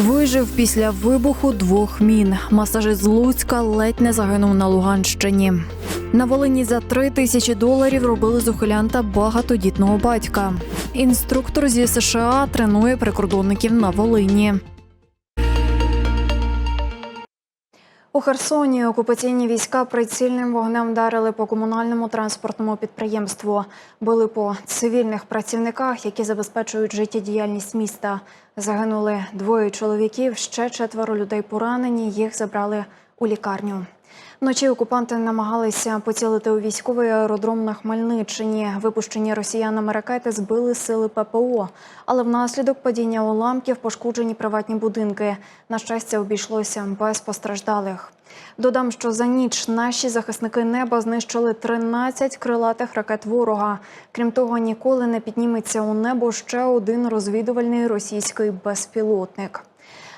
Вижив після вибуху двох мін. Масажист з Луцька ледь не загинув на Луганщині. На Волині за три тисячі доларів робили з ухилянта багатодітного батька. Інструктор зі США тренує прикордонників на Волині. У Херсоні окупаційні війська прицільним вогнем вдарили по комунальному транспортному підприємству. Били по цивільних працівниках, які забезпечують життєдіяльність міста. Загинули двоє чоловіків, ще четверо людей поранені. Їх забрали у лікарню. Вночі окупанти намагалися поцілити у військовий аеродром на Хмельниччині. Випущені росіянами ракети збили сили ППО, але внаслідок падіння уламків пошкоджені приватні будинки. На щастя, обійшлося без постраждалих. Додам, що за ніч наші захисники неба знищили 13 крилатих ракет ворога. Крім того, ніколи не підніметься у небо ще один розвідувальний російський безпілотник.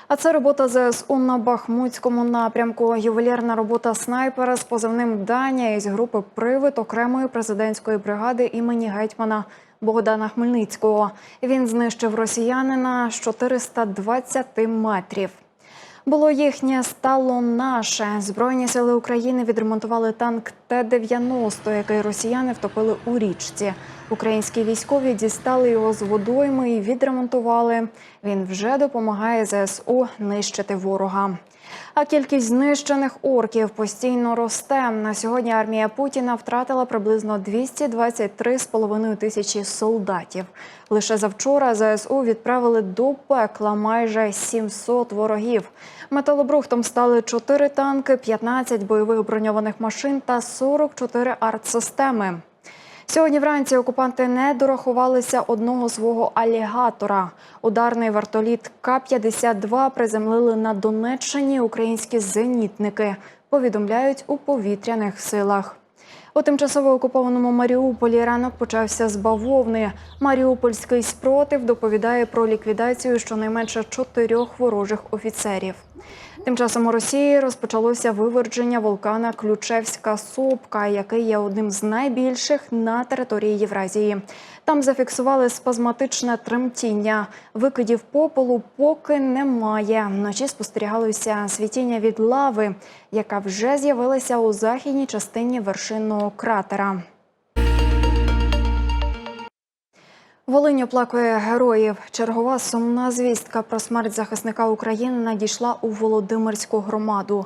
А це робота ЗСУ на Бахмутському напрямку. Ювелірна робота снайпера з позивним Даня із групи Привид окремої президентської бригади імені гетьмана Богдана Хмельницького. Він знищив росіянина з 420 метрів. Було їхнє, стало наше. Збройні сили України відремонтували танк Т-90, який росіяни втопили у річці. Українські військові дістали його з водойми і відремонтували. Він вже допомагає ЗСУ нищити ворога. А кількість знищених орків постійно росте. На сьогодні армія Путіна втратила приблизно 223,5 тисячі солдатів. Лише завчора ЗСУ відправили до пекла майже 700 ворогів. Металобрухтом стали 4 танки, 15 бойових броньованих машин та 44 артсистеми. Сьогодні вранці окупанти не дорахувалися одного свого алігатора. Ударний вертоліт К-52 приземлили на Донеччині українські зенітники, повідомляють у повітряних силах. У тимчасово окупованому Маріуполі ранок почався з бавовни. Маріупольський спротив доповідає про ліквідацію щонайменше чотирьох ворожих офіцерів. Тим часом у Росії розпочалося виверження вулкана Ключевська сопка, який є одним з найбільших на території Євразії. Там зафіксували спазматичне тремтіння. Викидів попелу поки немає. Вночі спостерігалося світіння від лави, яка вже з'явилася у західній частині вершинного кратера. Волинь оплакує героїв. Чергова сумна звістка про смерть захисника України надійшла у Володимирську громаду.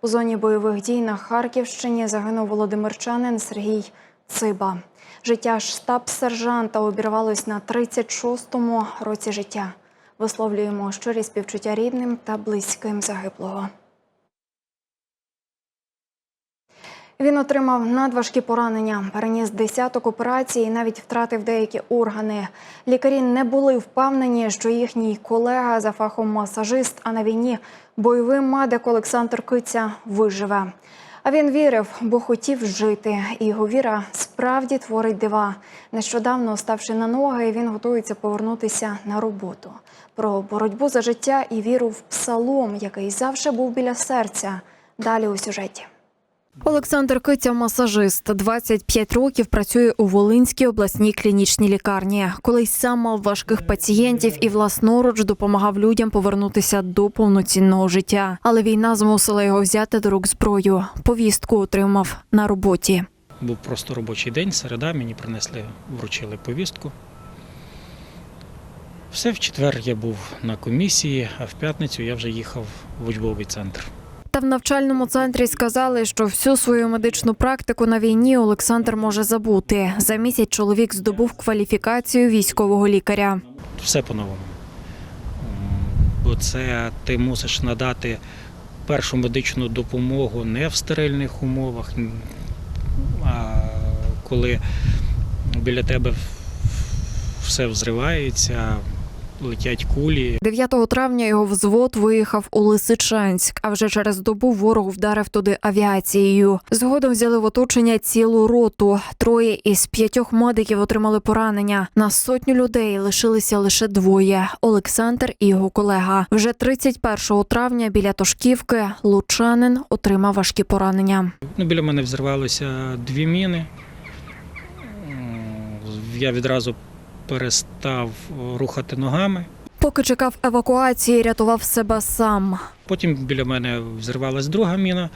У зоні бойових дій на Харківщині загинув володимирчанин Сергій Циба. Життя штаб-сержанта обірвалось на 36-му році життя. Висловлюємо щирі співчуття рідним та близьким загиблого. Він отримав надважкі поранення, переніс десяток операцій і навіть втратив деякі органи. Лікарі не були впевнені, що їхній колега за фахом масажист, а на війні бойовий медик Олександр Киця виживе. А він вірив, бо хотів жити. І його віра справді творить дива. Нещодавно, ставши на ноги, він готується повернутися на роботу. Про боротьбу за життя і віру в псалом, який завжди був біля серця. Далі у сюжеті. Олександр Киця масажист. 25 років працює у Волинській обласній клінічній лікарні. Колись сам мав важких пацієнтів і власноруч допомагав людям повернутися до повноцінного життя. Але війна змусила його взяти до рук зброю. Повістку отримав на роботі. Був просто робочий день, середа, мені принесли, вручили повістку. Все в четвер я був на комісії, а в п'ятницю я вже їхав в учбовий центр. Та в навчальному центрі сказали, що всю свою медичну практику на війні Олександр може забути. За місяць чоловік здобув кваліфікацію військового лікаря. Все по-новому. Бо це ти мусиш надати першу медичну допомогу не в стерильних умовах, а коли біля тебе все взривається, летять кулі. 9 травня його взвод виїхав у Лисичанськ, а вже через добу ворог вдарив туди авіацією. Згодом взяли в оточення цілу роту. Троє із п'ятьох медиків отримали поранення. На сотню людей лишилися лише двоє: Олександр і його колега. Вже 31 травня біля Тошківки лучанин отримав важкі поранення. Ну, біля мене взірвалося дві міни. Я відразу перестав рухати ногами. Поки чекав евакуації, рятував себе сам. Потім біля мене взірвалась друга міна.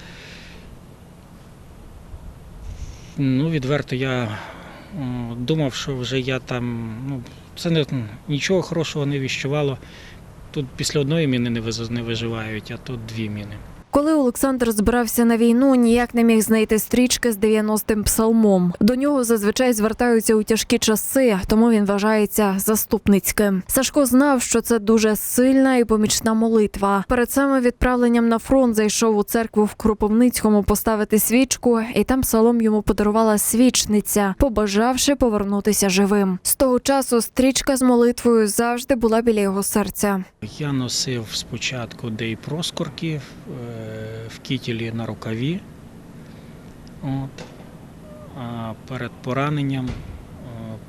Ну, відверто, я думав, що вже я там. Ну, це не, нічого хорошого не віщувало. Тут після одної міни не, не виживають, а тут дві міни. Коли Олександр збирався на війну, ніяк не міг знайти стрічки з 90-м псалмом. До нього зазвичай звертаються у тяжкі часи, тому він вважається заступницьким. Сашко знав, що це дуже сильна і помічна молитва. Перед самим відправленням на фронт зайшов у церкву в Кропивницькому поставити свічку, і там псалом йому подарувала свічниця, побажавши повернутися живим. З того часу стрічка з молитвою завжди була біля його серця. Я носив спочатку Дей Проскурків е, в кітілі на рукаві. От. А перед пораненням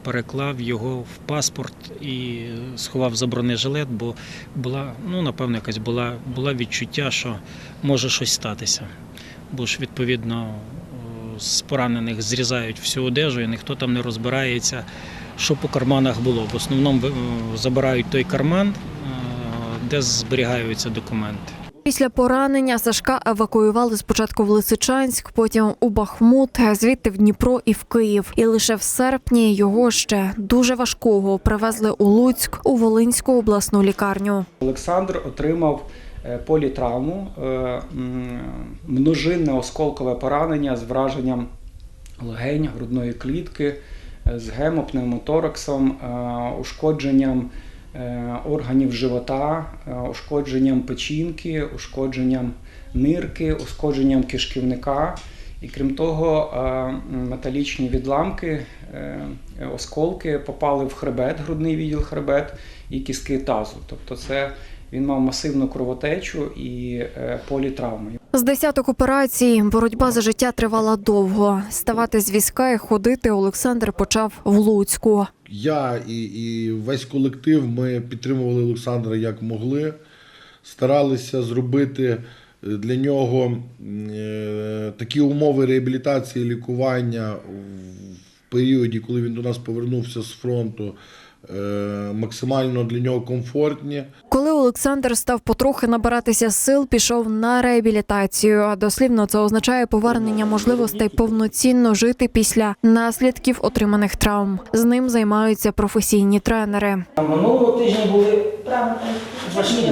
переклав його в паспорт і сховав за бронежилет, бо була, ну, напевно, якась була, була відчуття, що може щось статися. Бо ж, відповідно, з поранених зрізають всю одежу, і ніхто там не розбирається, що по карманах було. В основному е, забирають той карман, е, де зберігаються документи. Після поранення Сашка евакуювали спочатку в Лисичанськ, потім у Бахмут, звідти в Дніпро і в Київ. І лише в серпні його ще дуже важкого привезли у Луцьк у Волинську обласну лікарню. Олександр отримав е, політравму, е, множинне осколкове поранення з враженням легень, грудної клітки, е, з гемопневмотораксом, ушкодженням органів живота, е, ушкодженням печінки, ушкодженням нирки, ушкодженням кишківника. І крім того, е, металічні відламки, е, осколки попали в хребет, грудний відділ хребет і кістки тазу. Тобто, це він мав масивну кровотечу і е, політравми. З десяток операцій боротьба за життя тривала довго. Ставати з візка і ходити Олександр почав в Луцьку. Я і, і весь колектив ми підтримували Олександра як могли, старалися зробити е, для нього е, такі умови реабілітації, лікування в періоді, коли він до нас повернувся з фронту, максимально для нього комфортні. Коли Олександр став потрохи набиратися сил, пішов на реабілітацію. А дослівно це означає повернення можливостей повноцінно жити після наслідків отриманих травм. З ним займаються професійні тренери. Минулого тижня були важкі.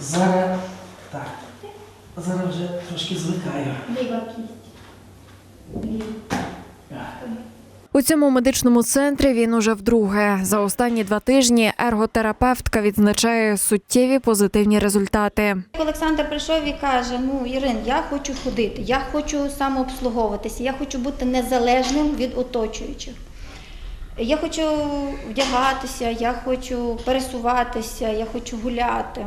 Зараз так. Зараз вже трошки звикаю. Ліва кість. У цьому медичному центрі він уже вдруге. За останні два тижні ерготерапевтка відзначає суттєві позитивні результати. Олександр прийшов і каже: Ну, Ірин, я хочу ходити, я хочу самообслуговуватися, я хочу бути незалежним від оточуючих. Я хочу вдягатися, я хочу пересуватися, я хочу гуляти.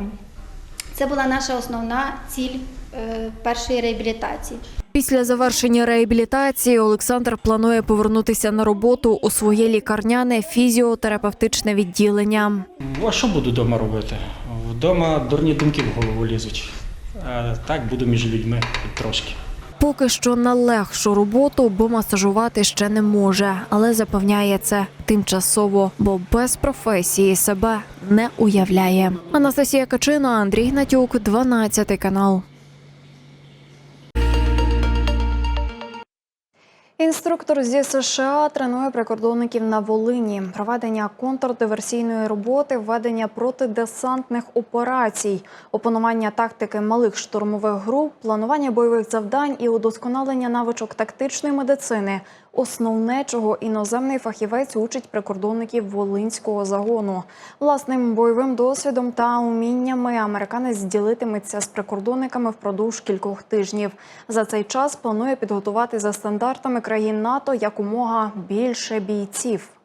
Це була наша основна ціль е, першої реабілітації. Після завершення реабілітації Олександр планує повернутися на роботу у своє лікарняне фізіотерапевтичне відділення. А що буду вдома робити? Вдома дурні думки в голову лізуть. А так буду між людьми трошки. Поки що на легшу роботу, бо масажувати ще не може, але запевняє це тимчасово, бо без професії себе не уявляє. Анастасія Качина, Андрій Гнатюк, 12 канал. Інструктор зі США тренує прикордонників на Волині. Проведення контрдиверсійної роботи, введення протидесантних операцій, опанування тактики малих штурмових груп, планування бойових завдань і удосконалення навичок тактичної медицини. Основне, чого іноземний фахівець учить прикордонників волинського загону. Власним бойовим досвідом та уміннями американець ділитиметься з прикордонниками впродовж кількох тижнів. За цей час планує підготувати за стандартами країн НАТО якомога більше бійців.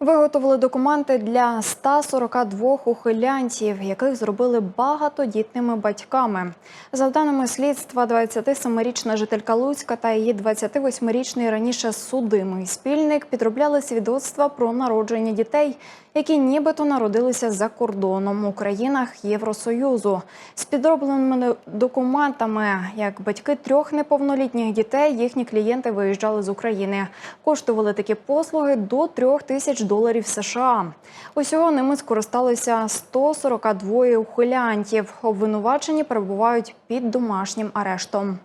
Виготовили документи для 142 ухилянців, яких зробили багатодітними батьками. За даними слідства, 27-річна жителька Луцька та її 28-річний раніше судимий спільник підробляли свідоцтва про народження дітей, які нібито народилися за кордоном у країнах Євросоюзу. З підробленими документами, як батьки трьох неповнолітніх дітей, їхні клієнти виїжджали з України. Коштували такі послуги до трьох тисяч доларів США. Усього ними скористалися 142 ухилянтів. Обвинувачені перебувають під домашнім арештом.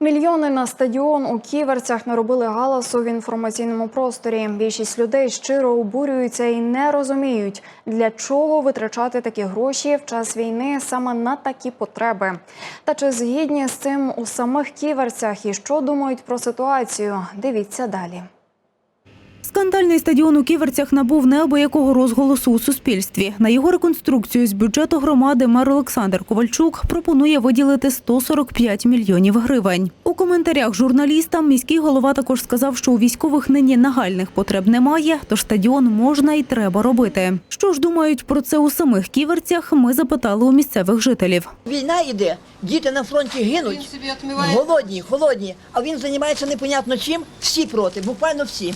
Мільйони на стадіон у ківерцях наробили галасу в інформаційному просторі. Більшість людей щиро обурюються і не розуміють, для чого витрачати такі гроші в час війни саме на такі потреби. Та чи згідні з цим у самих ківерцях і що думають про ситуацію? Дивіться далі. Скандальний стадіон у Ківерцях набув неабиякого розголосу у суспільстві. На його реконструкцію з бюджету громади мер Олександр Ковальчук пропонує виділити 145 мільйонів гривень. У коментарях журналістам міський голова також сказав, що у військових нині нагальних потреб немає, тож стадіон можна і треба робити. Що ж думають про це у самих ківерцях? Ми запитали у місцевих жителів. Війна йде, діти на фронті гинуть, голодні, холодні, а він займається непонятно чим. Всі проти, буквально всі.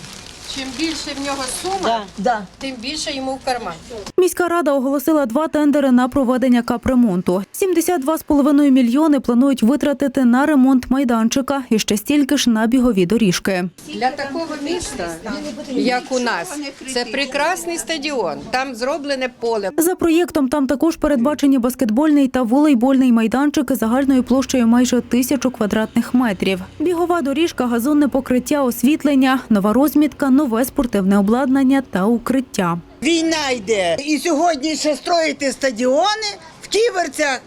Чим більше в нього сума, Да. Да. тим більше йому в карман. Міська рада оголосила два тендери на проведення капремонту. 72,5 мільйони планують витратити на ремонт майданчика і ще стільки ж на бігові доріжки. Для такого міста, як у нас, це прекрасний стадіон. Там зроблене поле. За проєктом там також передбачені баскетбольний та волейбольний майданчики загальною площею майже тисячу квадратних метрів. Бігова доріжка, газонне покриття, освітлення, нова розмітка, нове спортивне обладнання та укриття. Війна йде. І сьогодні ще строїти стадіони в Ківерцях.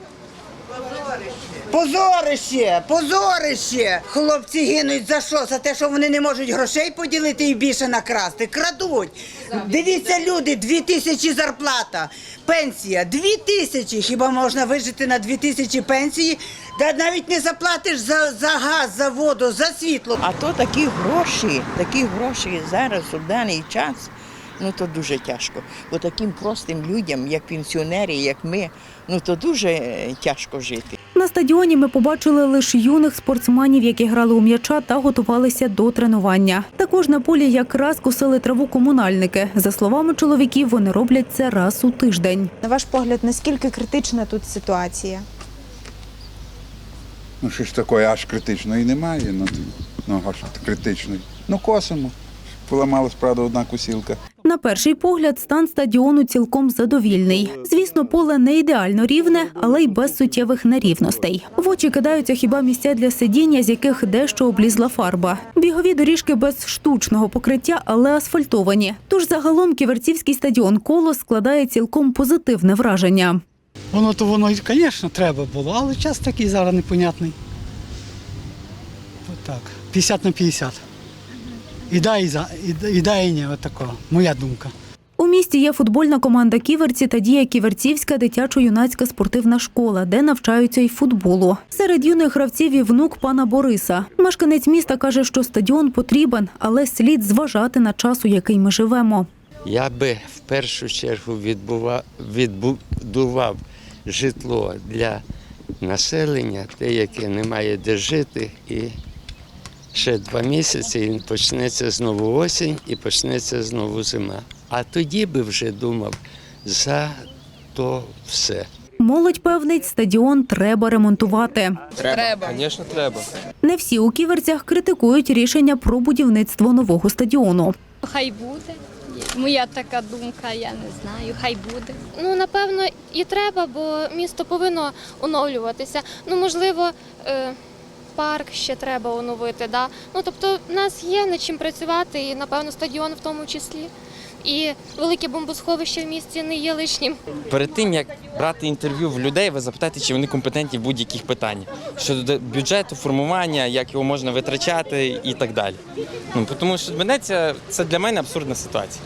Позорище, позорище. Хлопці гинуть за що? За те, що вони не можуть грошей поділити і більше накрасти. Крадуть. Дивіться, люди, дві тисячі зарплата, пенсія, дві тисячі. Хіба можна вижити на дві тисячі пенсії? Та навіть не заплатиш за, за газ, за воду, за світло. А то такі гроші, такі гроші зараз у даний час, ну то дуже тяжко. Бо таким простим людям, як пенсіонери, як ми, ну то дуже е, тяжко жити. На стадіоні ми побачили лише юних спортсменів, які грали у м'яча та готувалися до тренування. Також на полі якраз косили траву комунальники. За словами чоловіків, вони роблять це раз у тиждень. На ваш погляд, наскільки критична тут ситуація? Ну що ж такої аж критичної немає. Ну, ну аж критичної. Ну косимо. Поламалась, правда, одна кусілка. На перший погляд, стан стадіону цілком задовільний. Звісно, поле не ідеально рівне, але й без суттєвих нерівностей. В очі кидаються хіба місця для сидіння, з яких дещо облізла фарба. Бігові доріжки без штучного покриття, але асфальтовані. Тож загалом ківерцівський стадіон колос складає цілком позитивне враження. Воно то воно, звісно, треба було, але час такий зараз непонятний. От так. 50 на 50. І да, і, за, і, і да, і ні, отако. Моя думка. У місті є футбольна команда Ківерці та діє Ківерцівська дитячо-юнацька спортивна школа, де навчаються й футболу. Серед юних гравців і внук пана Бориса. Мешканець міста каже, що стадіон потрібен, але слід зважати на час, у який ми живемо. Я би в першу чергу відбува, відбудував житло для населення, те, яке не має де жити, і ще два місяці і почнеться знову осінь і почнеться знову зима. А тоді би вже думав за то все. Молодь певнить, стадіон треба ремонтувати. Треба. Звісно, треба. Не всі у ківерцях критикують рішення про будівництво нового стадіону. Хай буде. Моя така думка, я не знаю, хай буде. Ну, напевно, і треба, бо місто повинно оновлюватися. Ну, можливо, е, парк ще треба оновити. Да? Ну, тобто, в нас є над чим працювати, і, напевно, стадіон в тому числі. І велике бомбосховище в місті не є лишнім. Перед тим як брати інтерв'ю в людей, ви запитайте, чи вони компетентні в будь-яких питаннях щодо бюджету, формування, як його можна витрачати і так далі. Ну тому що мене це, це для мене абсурдна ситуація.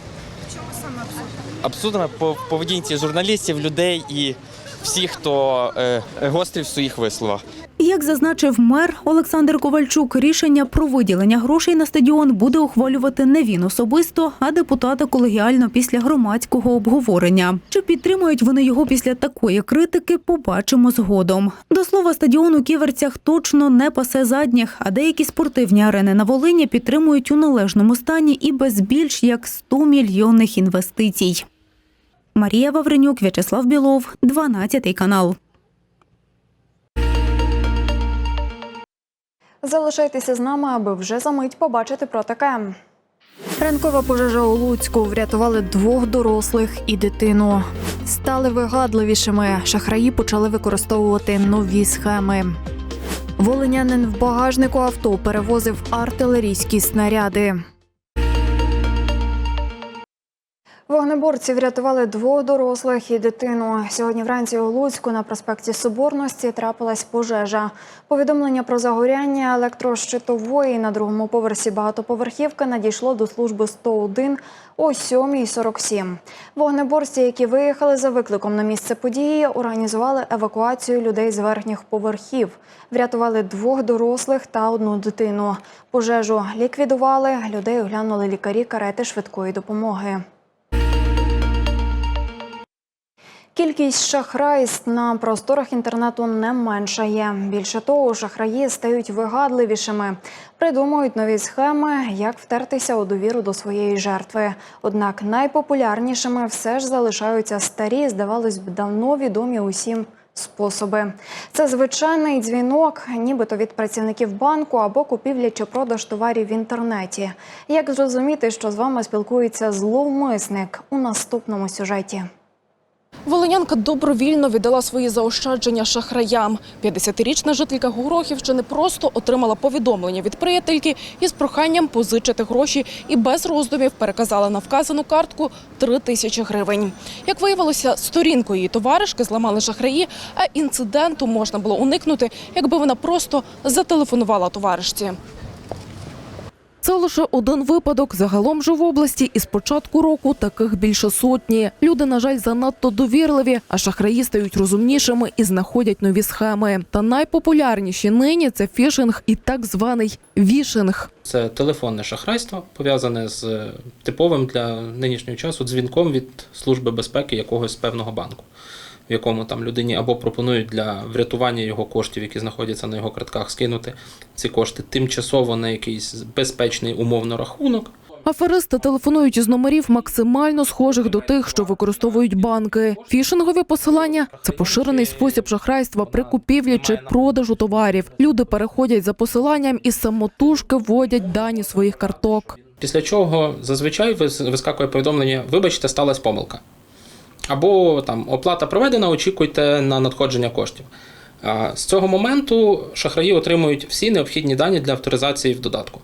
Чому саме абсурдна? Абсурдна по поведінці журналістів, людей і всіх, хто е, гострий в своїх висловах. Як зазначив мер Олександр Ковальчук, рішення про виділення грошей на стадіон буде ухвалювати не він особисто, а депутати колегіально після громадського обговорення. Чи підтримують вони його після такої критики, побачимо згодом. До слова, стадіон у ківерцях точно не пасе задніх, а деякі спортивні арени на Волині підтримують у належному стані і без більш як 100 мільйонних інвестицій. Марія Вавренюк, В'ячеслав Білов, 12 канал. Залишайтеся з нами, аби вже за мить побачити про таке. Ранкова пожежа у Луцьку врятували двох дорослих і дитину. Стали вигадливішими. Шахраї почали використовувати нові схеми. Волинянин в багажнику авто перевозив артилерійські снаряди. Вогнеборці врятували двох дорослих і дитину. Сьогодні вранці у Луцьку на проспекті Соборності трапилась пожежа. Повідомлення про загоряння електрощитової на другому поверсі багатоповерхівки надійшло до служби 101 о 7.47. Вогнеборці, які виїхали за викликом на місце події, організували евакуацію людей з верхніх поверхів. Врятували двох дорослих та одну дитину. Пожежу ліквідували. Людей оглянули лікарі карети швидкої допомоги. Кількість шахрайств на просторах інтернету не меншає. Більше того, шахраї стають вигадливішими, придумують нові схеми, як втертися у довіру до своєї жертви. Однак найпопулярнішими все ж залишаються старі, здавалось б, давно відомі усім способи. Це звичайний дзвінок, нібито від працівників банку або купівля чи продаж товарів в інтернеті. Як зрозуміти, що з вами спілкується зловмисник у наступному сюжеті? Волинянка добровільно віддала свої заощадження шахраям. 50-річна жителька Горохівщини просто отримала повідомлення від приятельки із проханням позичити гроші і без роздумів переказала на вказану картку 3 тисячі гривень. Як виявилося, сторінку її товаришки зламали шахраї, а інциденту можна було уникнути, якби вона просто зателефонувала товаришці. Це лише один випадок. Загалом же в області із початку року таких більше сотні. Люди, на жаль, занадто довірливі, а шахраї стають розумнішими і знаходять нові схеми. Та найпопулярніші нині це фішинг і так званий вішинг. Це телефонне шахрайство, пов'язане з е, типовим для нинішнього часу дзвінком від Служби безпеки якогось певного банку, в якому там людині або пропонують для врятування його коштів, які знаходяться на його картках, скинути ці кошти тимчасово на якийсь безпечний умовно рахунок. Аферисти телефонують із номерів максимально схожих до тих, що використовують банки. Фішингові посилання це поширений спосіб шахрайства при купівлі чи продажу товарів. Люди переходять за посиланням і самотужки вводять дані своїх карток. Після чого зазвичай вис- вискакує повідомлення: вибачте, сталася помилка. Або там оплата проведена, очікуйте на надходження коштів. З цього моменту шахраї отримують всі необхідні дані для авторизації в додатку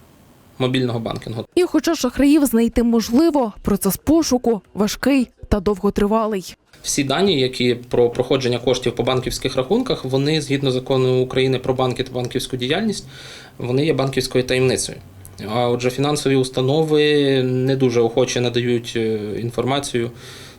мобільного банкінгу. І хоча шахраїв знайти можливо, процес пошуку важкий та довготривалий. Всі дані, які про проходження коштів по банківських рахунках, вони згідно закону України про банки та банківську діяльність, вони є банківською таємницею. А отже, фінансові установи не дуже охоче надають е, інформацію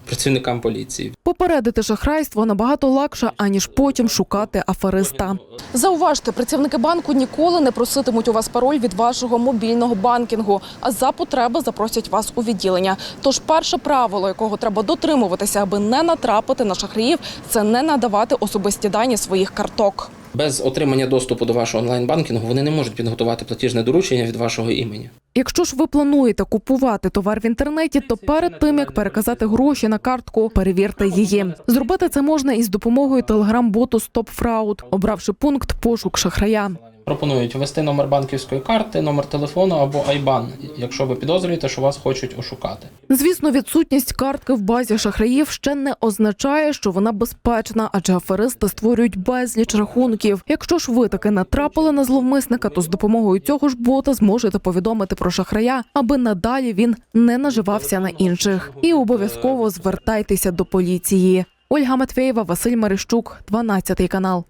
працівникам поліції. Попередити шахрайство набагато легше, аніж потім шукати афериста. Зауважте, працівники банку ніколи не проситимуть у вас пароль від вашого мобільного банкінгу, а за потреби запросять вас у відділення. Тож перше правило, якого треба дотримуватися, аби не натрапити на шахраїв, це не надавати особисті дані своїх карток. Без отримання доступу до вашого онлайн-банкінгу вони не можуть підготувати платіжне доручення від вашого імені. Якщо ж ви плануєте купувати товар в інтернеті, то перед тим як переказати гроші на картку, перевірте її. Зробити це можна із допомогою телеграм-боту StopFraud, обравши пункт пошук шахрая. Пропонують ввести номер банківської карти, номер телефону або IBAN, якщо ви підозрюєте, що вас хочуть ошукати. Звісно, відсутність картки в базі шахраїв ще не означає, що вона безпечна, адже аферисти створюють безліч рахунків. Якщо ж ви таки натрапили на зловмисника, то з допомогою цього ж бота зможете повідомити про шахрая, аби надалі він не наживався на інших. І обов'язково звертайтеся до поліції. Ольга Матвєєва, Василь Марищук, 12 канал.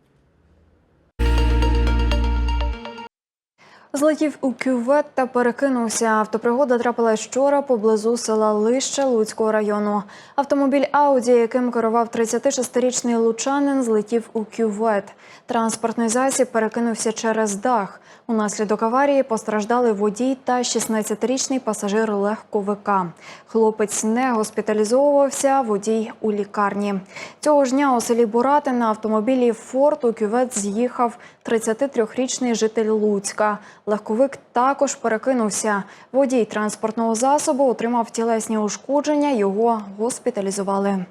Злетів у кювет та перекинувся. Автопригода трапилась вчора поблизу села Лище Луцького району. Автомобіль Ауді, яким керував 36-річний лучанин, злетів у кювет. Транспортний засіб перекинувся через дах. Унаслідок аварії постраждали водій та 16-річний пасажир легковика. Хлопець не госпіталізовувався, водій у лікарні. Цього ж дня у селі Бурати на автомобілі Форд у кювет з'їхав 33-річний житель Луцька. Легковик також перекинувся. Водій транспортного засобу отримав тілесні ушкодження, його госпіталізували.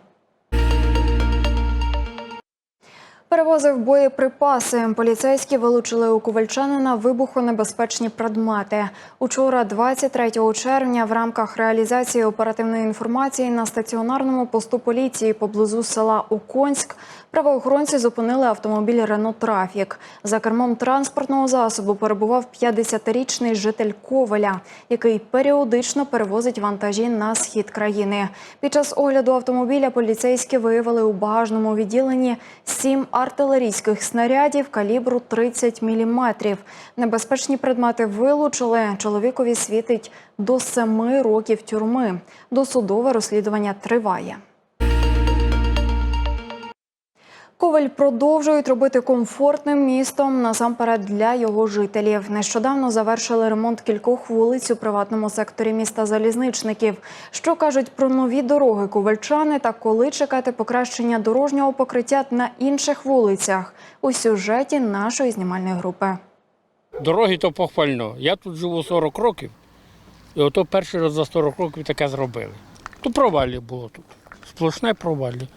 Перевозив боєприпаси. Поліцейські вилучили у ковальчанина вибухонебезпечні предмети. Учора, 23 червня, в рамках реалізації оперативної інформації на стаціонарному посту поліції поблизу села Оконськ правоохоронці зупинили автомобіль Рено Трафік. За кермом транспортного засобу перебував 50-річний житель Ковеля, який періодично перевозить вантажі на схід країни. Під час огляду автомобіля поліцейські виявили у багажному відділенні сім артилерійських снарядів калібру 30 мм. Небезпечні предмети вилучили. Чоловікові світить до семи років тюрми. Досудове розслідування триває. Коваль продовжують робити комфортним містом насамперед для його жителів. Нещодавно завершили ремонт кількох вулиць у приватному секторі міста залізничників. Що кажуть про нові дороги ковальчани та коли чекати покращення дорожнього покриття на інших вулицях у сюжеті нашої знімальної групи. Дороги то похвально. Я тут живу 40 років, і ото перший раз за 40 років таке зробили. То провалі було тут. Сплошне провалі.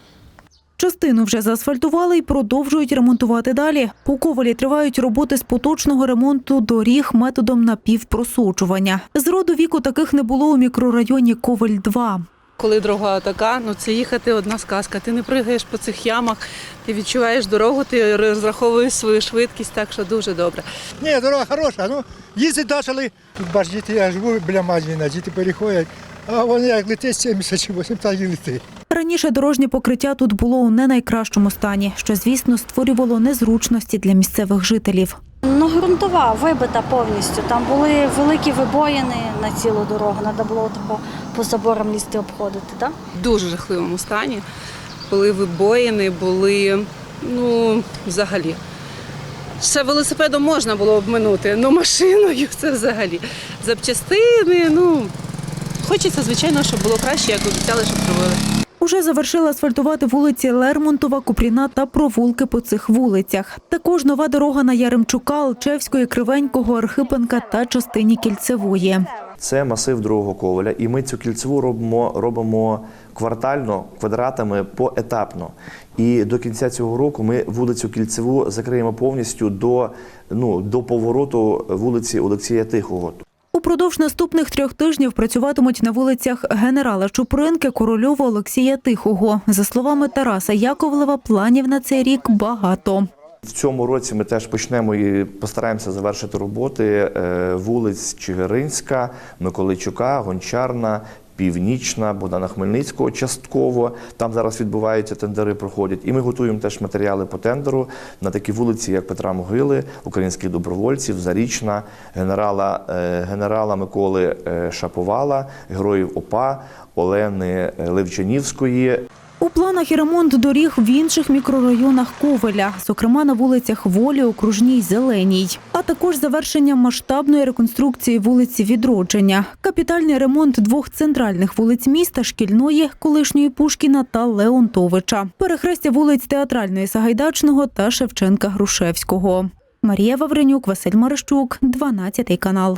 Частину вже заасфальтували і продовжують ремонтувати далі. У Ковалі тривають роботи з поточного ремонту доріг методом напівпросочування. З роду віку таких не було у мікрорайоні Коваль-2. Коли дорога така, ну це їхати одна сказка. Ти не пригаєш по цих ямах, ти відчуваєш дорогу, ти розраховуєш свою швидкість, так що дуже добре. Ні, дорога хороша, ну їздити почали. Тут бач, я живу біля магазина, діти переходять, а вони як летять 70 чи 80, так і летить. Раніше дорожнє покриття тут було у не найкращому стані, що, звісно, створювало незручності для місцевих жителів. Ну, ґрунтова, вибита повністю. Там були великі вибоїни на цілу дорогу. Треба було тако по заборам лізти обходити, так? В дуже жахливому стані. Були вибоїни, були, ну, взагалі. Ще велосипедом можна було обминути, але машиною це взагалі. Запчастини, ну, хочеться, звичайно, щоб було краще, як обіцяли, щоб зробили. Уже завершили асфальтувати вулиці Лермонтова, Купріна та провулки по цих вулицях. Також нова дорога на Яремчука, Алчевської, Кривенького, Архипенка та частині Кільцевої. Це масив другого коваля, і ми цю кільцеву робимо, робимо квартально, квадратами поетапно. І до кінця цього року ми вулицю Кільцеву закриємо повністю до, ну, до повороту вулиці Олексія Тихого. Упродовж наступних трьох тижнів працюватимуть на вулицях генерала Чупринки, Корольова, Олексія Тихого. За словами Тараса Яковлева, планів на цей рік багато. В цьому році ми теж почнемо і постараємося завершити роботи е, вулиць Чигиринська, Миколичука, Гончарна, Північна, Богдана Хмельницького частково. Там зараз відбуваються тендери, проходять. І ми готуємо теж матеріали по тендеру на такі вулиці, як Петра Могили, українських добровольців, Зарічна, генерала, е, генерала Миколи е, Шаповала, героїв ОПА, Олени Левчанівської. У планах і ремонт доріг в інших мікрорайонах Ковеля, зокрема на вулицях Волі, Окружній, Зеленій, а також завершення масштабної реконструкції вулиці Відродження, капітальний ремонт двох центральних вулиць міста шкільної, колишньої Пушкіна та Леонтовича, перехрестя вулиць Театральної Сагайдачного та Шевченка Грушевського. Марія Вавренюк, Василь Марищук, 12 канал.